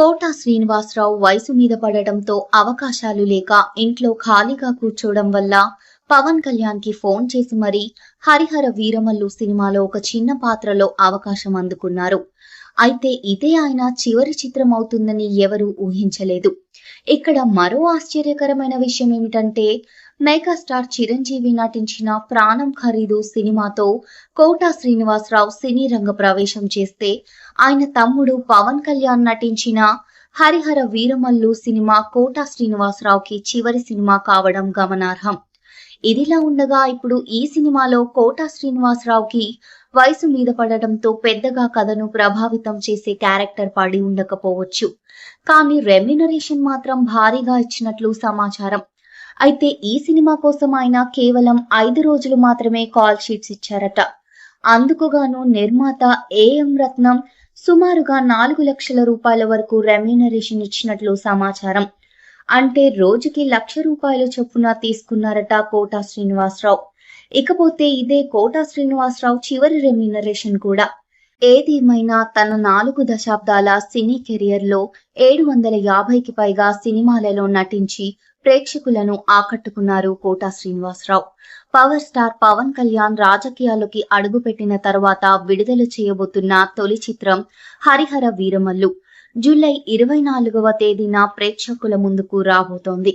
కోట శ్రీనివాసరావు వయసు మీద పడటంతో అవకాశాలు లేక ఇంట్లో ఖాళీగా కూర్చోవడం వల్ల పవన్ కళ్యాణ్కి ఫోన్ చేసి మరీ హరిహర వీరమల్లు సినిమాలో ఒక చిన్న పాత్రలో అవకాశం అందుకున్నారు. అయితే ఇదే ఆయన చివరి చిత్రం అవుతుందని ఎవరూ ఊహించలేదు. ఇక్కడ మరో ఆశ్చర్యకరమైన విషయం ఏమిటంటే మెగాస్టార్ చిరంజీవి నటించిన ప్రాణం ఖరీదు సినిమాతో కోటా శ్రీనివాసరావు సినీ రంగ ప్రవేశం చేస్తే ఆయన తమ్ముడు పవన్ కళ్యాణ్ నటించిన హరిహర వీరమల్లు సినిమా కోటా శ్రీనివాసరావుకి చివరి సినిమా కావడం గమనార్హం. ఇదిలా ఉండగా ఇప్పుడు ఈ సినిమాలో కోటా శ్రీనివాసరావుకి వయసు మీద పడటంతో పెద్దగా కథను ప్రభావితం చేసే క్యారెక్టర్ పడి ఉండకపోవచ్చు. కానీ రెమ్యునరేషన్ మాత్రం భారీగా ఇచ్చినట్లు సమాచారం. అయితే ఈ సినిమా కోసం ఆయన కేవలం ఐదు రోజులు మాత్రమే కాల్ షీట్స్ ఇచ్చారట. అందుకుగాను నిర్మాత ఏఎం రత్నం సుమారుగా నాలుగు లక్షల రూపాయల వరకు రెమ్యునరేషన్ ఇచ్చినట్లు సమాచారం. అంటే రోజుకి లక్ష రూపాయల చొప్పున తీసుకున్నారట కోటా శ్రీనివాసరావు. ఇకపోతే ఇదే కోటా శ్రీనివాసరావు చివరి రెమ్యునరేషన్ కూడా. ఏదేమైనా తన నాలుగు దశాబ్దాల సినీ కెరియర్లో ఏడు వందల యాభైకి పైగా సినిమాలలో నటించి ప్రేక్షకులను ఆకట్టుకున్నారు కోట శ్రీనివాసరావు. పవర్ స్టార్ పవన్ కళ్యాణ్ రాజకీయాల్లోకి అడుగుపెట్టిన తర్వాత విడుదల చేయబోతున్న తొలి చిత్రం హరిహర వీరమల్లు. జూలై ఇరవై నాలుగవ తేదీన ప్రేక్షకుల ముందుకు రాబోతోంది.